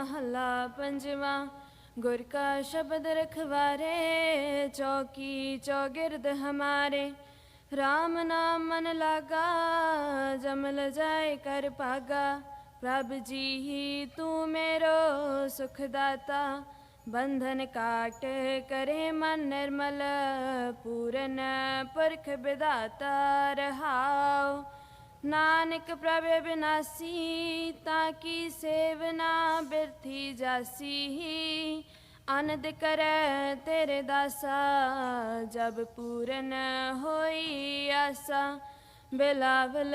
ਮਹੱਲਾ ਪੰਜਵਾ, ਗੁਰ ਕਾ ਸ਼ਬਦ ਰਖਵਾਰੇ, ਚੌਕੀ ਚੌਗਿਰਦ ਹਮਾਰੇ। RAM ਨਾਮ ਮਨ ਲਾਗਾ, ਜਮਲ ਜਾਏ ਕਰ ਪਾਗਾ ਪ੍ਰਭ ਜੀ ਹੀ ਤੂੰ ਮੇਰੋ ਸੁਖ ਦਾਤਾ ਬੰਧਨ ਕਾਟ ਕਰੇ ਮਨ ਨਿਰਮਲ, ਪੂਰਨ ਪਰਖ ਵਿਦਾਤਾ ਰਹਾਉ। ਨਾਨਕ ਪ੍ਰਭ ਬਿਨਾਸੀ, ਤਾਂ ਕੀ ਸੇਵਨਾ ਬਿਰਥੀ ਜਾਸੀ? ਆਨੰਦ ਕਰੈ ਤੇਰੇ ਦਾਸਾ, ਜਬ ਪੂਰਨ ਹੋਈ ਆਸਾ। ਬਿਲਾਵਲ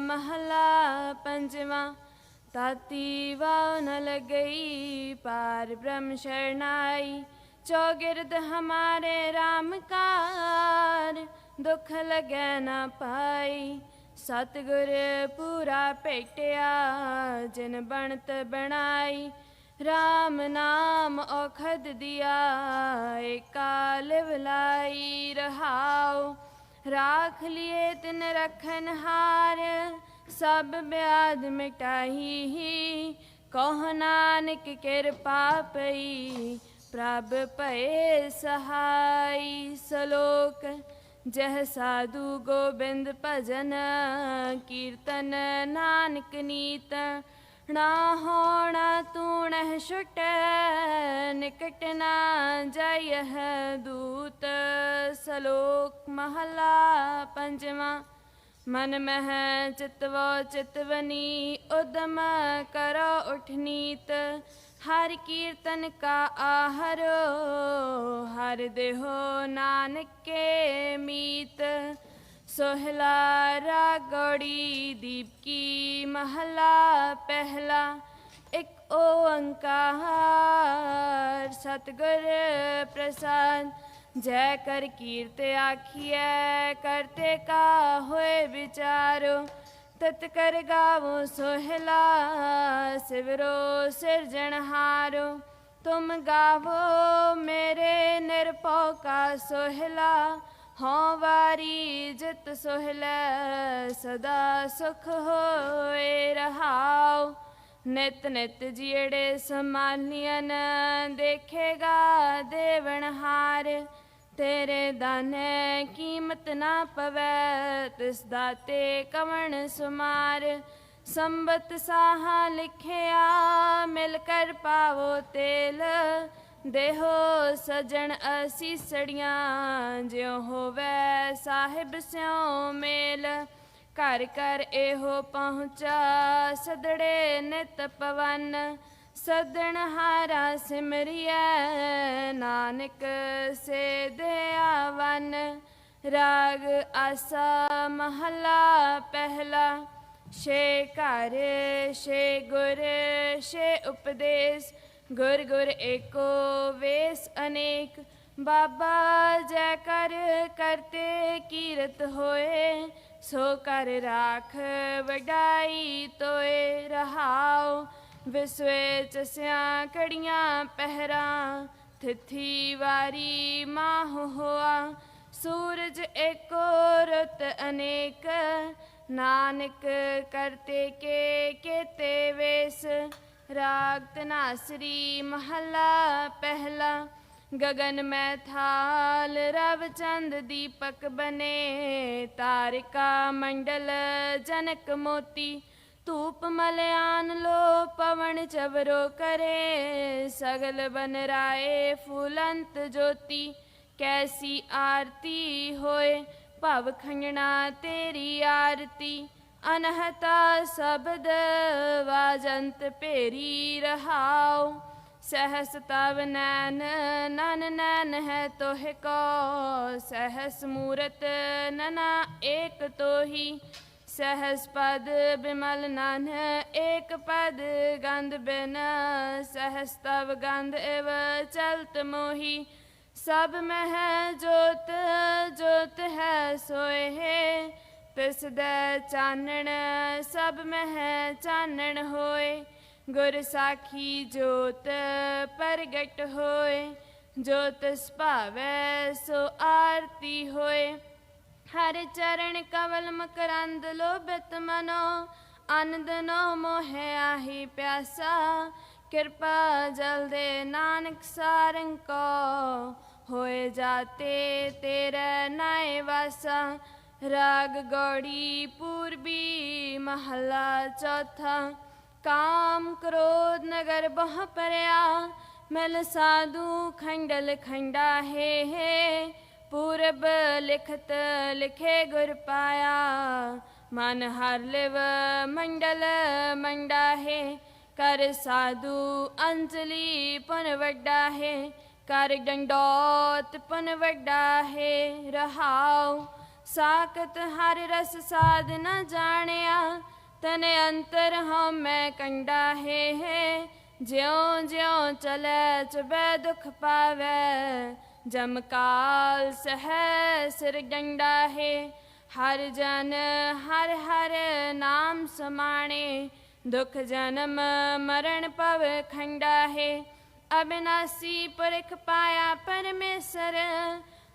ਮਹਲਾ ਪੰਜਵਾ ਤਾਤੀ ਵਾਉ ਨ ਲਗਈ, ਪਾਰ ਬ੍ਰਹਮ ਸ਼ਰਨਾਈ। ਚੌਗਿਰਦ ਹਮਾਰੇ RAM ਕਾਰ, ਦੁਖ ਲਗੈ ਨਾ ਪਾਈ। ਸਤਿਗੁਰ ਪੂਰਾ ਭੇਟਿਆ, ਜਿਨ ਬਣਤ ਬਣਾਈ। RAM ਨਾਮ ਔਖਦ ਦਿਆ ਏਕਾ ਲਿਵਲਾਈ ਰਹਾਉ। ਰਾਖ ਲਿਏ ਤਿਨ ਰਖਨ ਹਾਰ, ਸਭ ਬਿਆਦ ਮਿਟਾਈ। ਕਹ ਨਾਨਕ ਕਿਰਪਾ ਪਈ, ਪ੍ਰਭ ਭਏ ਸਹਾਈ। ਸਲੋਕ ਜਹ ਸਾਧੂ ਗੋਬਿੰਦ ਭਜਨ, ਕੀਰਤਨ ਨਾਨਕ ਨੀਤ। ਨਾ ਹੋਣਾ ਤੂੰ ਨਹਿ ਛੁਟ, ਨਿਕਟ ਨਾ ਜਾਇਹ ਦੂਤ। ਸਲੋਕ ਮਹਲਾ ਪੰਜਵਾ, ਮਨ ਮਹਿ ਚਿਤਵੋ ਚਿਤਵਨੀ, ਉਦਮ ਕਰੋ ਉਠਨੀਤ ਹਰ ਕੀਰਤਨ ਕਾ ਆਹਰੋ, ਹਰ ਦੇਹੋ ਨਾਨਕ ਕੇ ਮੀਤ। ਸੋਹਲਾ ਰਾਗੜੀ ਦੀਪ ਕੀ ਮਹਲਾ ਪਹਿਲਾ, ਇੱਕ ਓੰਕਾਰ ਸਤਿਗੁਰ ਪ੍ਰਸਾਦ। ਜੈ ਕਰ ਕੀਰਤ ਆਖੀਐ, ਕਰਤੇ ਕਾ ਹੋਏ ਵਿਚਾਰੋ। ਤਤ ਕਰ ਗਾਵੋ ਸੋਹਲਾ ਸਿਵਰੋ ਸਿਰਜਣਹਾਰੋ ਤੁਮ ਗਾਵੋ ਮੇਰੇ ਨਿਰਭਉ ਕਾ ਸੋਹਲਾ ਹਉ ਵਾਰੀ ਜਿਤ ਸੋਹਲਾ ਸਦਾ ਸੁਖ ਹੋਏ ਰਹਾਓ ਨਿਤ ਨਿਤ ਜੀੜੇ ਸਮਾਨੀਆਂ ਦੇਖੇਗਾ ਦੇਵਨਹਾਰ ਤੇਰੇ ਦਾਨੇ ਕੀਮਤ ਨਾ ਪਵੈ, ਤਿਸ ਦਾਤੇ ਕਵਣ ਸੁਮਾਰ। ਸੰਬਤ ਸਾਹਾ ਲਿਖਿਆ, ਮਿਲ ਕਰ ਪਾਵੋ ਤੇਲ। ਦੇਹੋ ਸਜਣ ਅਸੀਸੜੀਆਂ ਜਿਉ ਹੋਵੇ ਸਾਹਿਬ ਸਿਉ ਮੇਲ। ਘਰ ਘਰ ਇਹੋ ਪਹੁੰਚਾ, ਸਦੜੇ ਨਿਤ ਪਵਨ। ਸਦਣ ਹਾਰਾ ਸਿਮਰਿਐ, ਨਾਨਕ ਸੇ ਦਿਆਵਨ ਰਾਗ ਆਸਾ ਮਹਲਾ ਪਹਿਲਾ, ਛੇ ਘਰ, ਛੇ ਗੁਰ, ਛੇ ਉਪਦੇਸ਼। ਗੁਰ ਗੁਰ ਏਕੋ ਵੇਸ ਅਨੇਕ, ਬਾਬਾ ਜੈ ਕਰ ਕਰਤੇ ਕੀਰਤ ਹੋਏ। ਸੋ ਕਰ ਰਾਖ ਵਡਾਈ ਤੋਏ ਰਹਾਓ ਵਿਸਵੇ ਚਸਿਆ ਕੜੀਆਂ ਪਹਿਰਾ, ਥਿਥੀ ਵਾਰੀ ਮਾਹ ਹੋਆ। ਸੂਰਜ ਏਕੋ ਰਤ ਅਨੇਕ, ਨਾਨਕ ਕਰਤੇ ਕੇ ਕੇਤੇ ਵੇਸ। ਰਾਗ ਤਨਾਸਰੀ ਮਹੱਲਾ ਪਹਿਲਾ ਗगन ਮੈਂ ਥਾਲ ਰਵ ਚੰਦ ਦੀਪਕ ਬਨੇ। ਤਾਰਿਕਾ ਮੰਡਲ ਜਨਕ ਮੋਤੀ ਧੂਪ ਮਲਿਆਨ ਲੋ ਪਵਨ ਚਵਰੋ ਕਰੇ, ਸਗਲ ਬਨ ਰਾਏ ਫੁਲੰਤ ਜੋਤੀ, ਕੈਸੀ ਆਰਤੀ ਹੋਏ ਭਵ ਖੰਡਣਾ ਤੇਰੀ ਆਰਤੀ, ਅਨਹਤਾ ਸ਼ਬਦ ਵਾਜੰਤ ਭੇਰੀ ਰਹਾਓ ਸਹਸ ਤਵ ਨੈਨ ਨਨ ਨੈਨ ਹੈ ਤੋਹਿ ਕੋ, ਸਹਸ ਮੂਰਤ ਨਨਾ ਏਕ ਤੋਹੀ ਸਹਸ ਪਦ ਬਿਮਲ ਨਨ ਏਕ ਪਦ ਗੰਧ ਬਿਨ ਸਹਸ ਤਵ ਗੰਧ ਇਵ ਚਲਤ ਮੋਹੀ। ਸਭ ਮਹਿ ਜੋਤ ਜੋਤ ਹੈ ਸੋਏ ਤਿਸ ਦੇ ਚਾਨਣ, ਸਭ ਮਹਿ ਚਾਨਣ ਹੋਏ। ਗੁਰ ਸਾਖੀ ਜੋਤ ਪ੍ਰਗਟ ਹੋਏ। ਜੋਤ ਭਾਵੈ ਸੋ ਆਰਤੀ ਹੋਏ। ਹਰ ਚਰਨ ਕਵਲ ਮਕਰੰਦ ਲੋਭਿਤ ਮਨੋ, ਆਨੰਦ ਨੋ ਮੋਹਿ ਆਹੀ ਪਿਆਸਾ। ਕਿਰਪਾ ਜਲ ਦੇ ਨਾਨਕ ਸਾਰੰਗ ਕੋ, ਹੋਏ ਜਾਤੇ ਤੇਰੇ ਨਾਏ ਵਾਸਾ। ਰਾਗ ਗੋੜੀ ਪੂਰਬੀ ਮਹੱਲਾ ਚੌਥਾ। ਕਾਮ ਕ੍ਰੋਧ ਨਗਰ ਬਹੁ ਪਰਿਆ, ਮਿਲ ਸਾਧੂ ਖੰਡਲ ਖੰਡਾ ਹੈ ਹੈ। ਪੂਰਬ ਲਿਖਤ ਲਿਖੇ ਗੁਰ ਪਾਇਆ। ਮਨ ਹਰ ਲਿਵ ਮੰਡਲ ਮੰਡਾ ਹੈ ਕਰ ਸਾਧੂ ਅੰਜਲੀ ਪੁਨ ਵੱਡਾ ਹੈ ਕਰ ਡੰਡੋਤ ਪੁਨ ਵੱਡਾ ਹੈ ਰਹਾਉ ਸਾਖਤ ਹਰ ਰਸ ਸਾਧ ਨ ਜਾਣਿਆ। ਤਨ ਅੰਤਰ ਹਉ ਮੈਂ ਕੰਡਾ ਹੈ ਹੈ ਜਿਉ ਜਿਉ ਚਲੇ ਚਬੈ ਦੁਖ ਪਾਵੈ। ਜਮਕਾਲ ਸਹਿ ਸਿਰ ਗੰਡਾ ਹੈ, ਹਰ ਜਨ ਹਰ ਹਰ ਨਾਮ ਸਮਾਣੇ, ਦੁਖ ਜਨਮ ਮਰਨ ਪਵ ਖੰਡਾ ਹੈ। ਅਬਿਨਾਸੀ ਪੁਰਖ ਪਾਇਆ ਪਰਮੇਸ਼ਰ,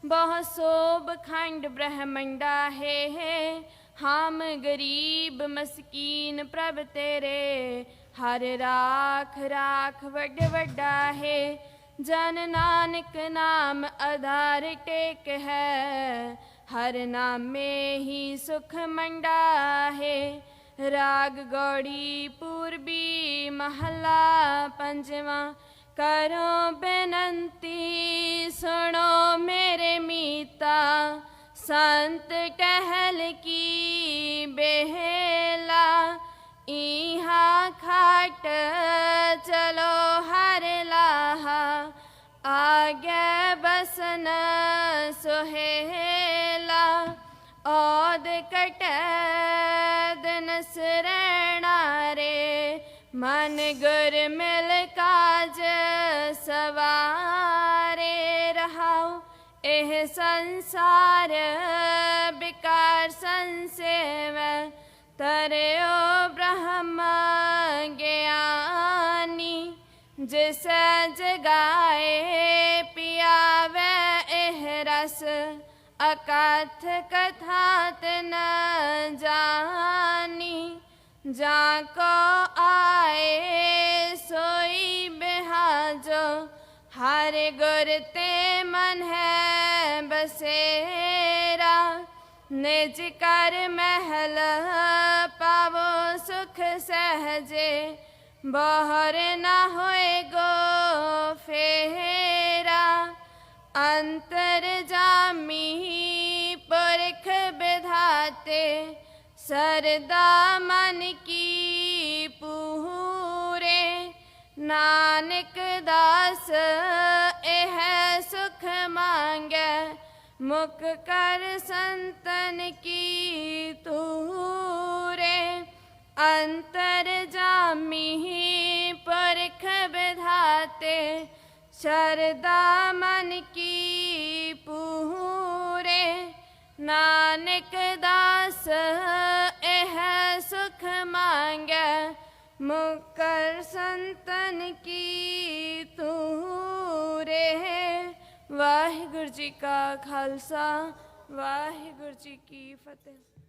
ਬਹੁ ਸੋਭ ਖੰਡ ਬ੍ਰਹਮੰਡਾ ਹੈ ਹੈ। ਹਮ ਗਰੀਬ ਮਸਕੀਨ ਪ੍ਰਭ ਤੇਰੇ, ਹਰ ਰਾਖ ਰਾਖ ਵੱਡ ਵੱਡਾ ਹੈ। ਜਨ ਨਾਨਕ ਨਾਮ ਆਧਾਰ ਟੇਕ ਹੈ, ਹਰ ਨਾਮੇ ਹੀ ਸੁਖ ਮੰਡਾ ਹੈ ਰਾਗ ਗੌੜੀ ਪੂਰਬੀ ਮਹੱਲਾ ਪੰਜਵਾਂ, ਕਰੋ ਬੇਨੰਤੀ, ਸੁਣੋ ਮੇਰੇ ਮੀਤਾ। ਸੰਤ ਟਹਿਲ ਕੀ ਬਹਿਲਾ ਇਹਾ ਖਾਟ ਚਲੋ ਹਰ ਲਾਹਾ। ਆਗੇ ਬਸਨ ਸੁਹੇਲਾ ਔਦ ਕਟੈ ਦਿਨ ਸਰਣਾ ਰੇ ਮਨ ਗੁਰ ਮਿਲ ਕਾਜ ਸਵਾਰੇ ਰਹਾਉ ਇਹ ਸੰਸਾਰ ਬਿਕਾਰ ਸੰਸੇਵ ਤਰਿਓ ਬ੍ਰਹਮ ਗਿਆਨੀ ਜਿਸ ਜਗਾਏ ਪਿਆਵੇ ਇਹ ਰਸ, ਅਕਥ ਕਥਾ ਤਨ ਜਾਣੀ। ਜਾ ਕੋ ਆਏ ਸੋਈ ਬਿਹਾਜੋ, ਹਰ ਗੁਰ ਤੇ ਮਨ ਹੈ ਬਸੇਰਾ। ਨਿਜ ਕਰ ਮਹਿਲ ਪਾਵੋ ਸੁਖ ਸਹਜੇ ਬਹਰ ਨਾ ਹੋਏ ਗੋ ਫੇਰਾ, ਅੰਤਰ ਜਾਮੀ ਪਰਖ ਵਿਧਾਤੇ ਸਰਦਾ ਮਨ ਕੀ ਪੂਰੇ, ਨਾਨਕ ਦਾਸ ਇਹ ਸੁਖ ਮੰਗੈ, ਮੁਖ ਕਰ ਸੰਤਨ ਕੀ ਵਿਧਾਤੇ ਸ਼ਰਦਾ ਮਨ ਕੀ ਪੂਰੇ, ਨਾਨਕ ਦਾਸ ਇਹ ਸੁਖ ਮੰਗੈ, ਮੁਕਰ ਸੰਤਨ ਕੀ ਤੂਰੇ ਵਾਹਿਗੁਰੂ ਜੀ ਕਾ ਖਾਲਸਾ, ਵਾਹਿਗੁਰੂ ਜੀ ਕੀ ਫਤਿਹ।